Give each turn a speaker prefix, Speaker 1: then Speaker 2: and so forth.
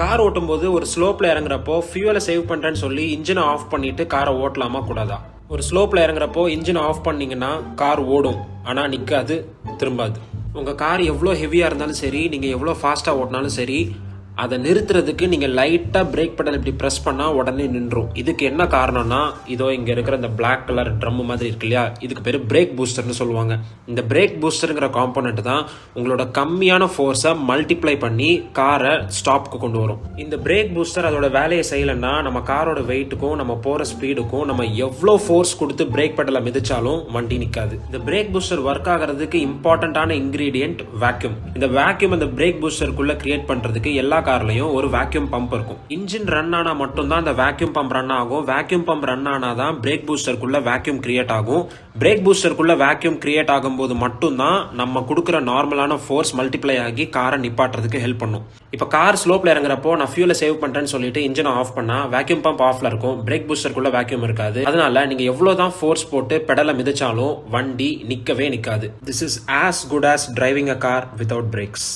Speaker 1: Car ஓட்டும்போது ஒரு ஸ்லோப்பில் இறங்குறப்போ ஃபியூவலை save பண்ணுறேன்னு சொல்லி இன்ஜினை ஆஃப் பண்ணிட்டு காரை ஓட்டலாமா? கூடாதா? ஒரு ஸ்லோப்பில் இறங்குறப்போ இன்ஜினை ஆஃப் பண்ணிங்கன்னா கார் ஓடும். ஆனால் நிற்காது திரும்பாது. உங்கள் கார் எவ்வளோ ஹெவியாக இருந்தாலும் சரி நீங்கள் எவ்வளோ ஃபாஸ்ட்டாக ஓட்டினாலும் சரி அதை நிறுத்துறதுக்கு நீங்கள் லைட்டாக பிரேக் pedal இப்படி ப்ரெஸ் பண்ணால் உடனே நின்றும். இதுக்கு என்ன காரணம்னா இதோ இங்கே இருக்கிற இந்த பிளாக் கலர் ட்ரம் மாதிரி இருக்கு இல்லையா? இதுக்கு பேர் பிரேக் பூஸ்டர்னு சொல்லுவாங்க. இந்த பிரேக் பூஸ்டருங்கிற காம்போனண்ட் தான் உங்களோட கம்மியான ஃபோர்ஸை மல்டிப்ளை பண்ணி காரை ஸ்டாப்க்கு கொண்டு வரும். இந்த பிரேக் பூஸ்டர் அதோட வேலையை செய்யலைன்னா நம்ம காரோட வெயிட்டுக்கும் நம்ம போகிற ஸ்பீடுக்கும் நம்ம எவ்வளோ ஃபோர்ஸ் கொடுத்து பிரேக் pedal-அ மிதிச்சாலும் வண்டி நிற்காது இந்த பிரேக் பூஸ்டர் ஒர்க் ஆகிறதுக்கு இம்பார்ட்டண்ட்டான இன்க்ரீடியன்ட் வேக்யூம் இந்த வேக்யூம் அந்த பிரேக் பூஸ்டருக்குள்ளே கிரியேட் பண்ணுறதுக்கு எல்லா கார்லையும் ஒரு வேக்யூம் பம்ப் இருக்கும். இன்ஜின் ரன் ஆனா மட்டும்தான் அந்த வேக்யூம் பம்ப் ரன் ஆகும். வேக்யூம் பம்ப் ரன் ஆனாதான் பிரேக் பூஸ்டருக்குள்ள வேக்யூம் கிரியேட் ஆகும். பிரேக் பூஸ்டருக்குள்ள வேக்யூம் கிரியேட் ஆகும்போது மட்டும்தான் நம்ம கொடுக்குற நார்மலான ஃபோர்ஸ் மல்டிப்ளை ஆகி காரை நிப்பாட்டுறதுக்கு ஹெல்ப் பண்ணும். இப்போ கார் ஸ்லோப்ல இறங்குறப்போ நான் ஃபியூலை சேவ் பண்றேன்னு சொல்லிட்டு இன்ஜினை ஆஃப் பண்ணா வேக்யூம் பம்ப் ஆஃப்ல இருக்கும். பிரேக் பூஸ்டருக்குள்ள வேக்யூம் இருக்காது. அதனால நீங்க எவ்வளவுதான் ஃபோர்ஸ் போட்டு பெடலை மிதிச்சாலும் வண்டி நிக்கவே நிக்காது. This is as good as driving a car without brakes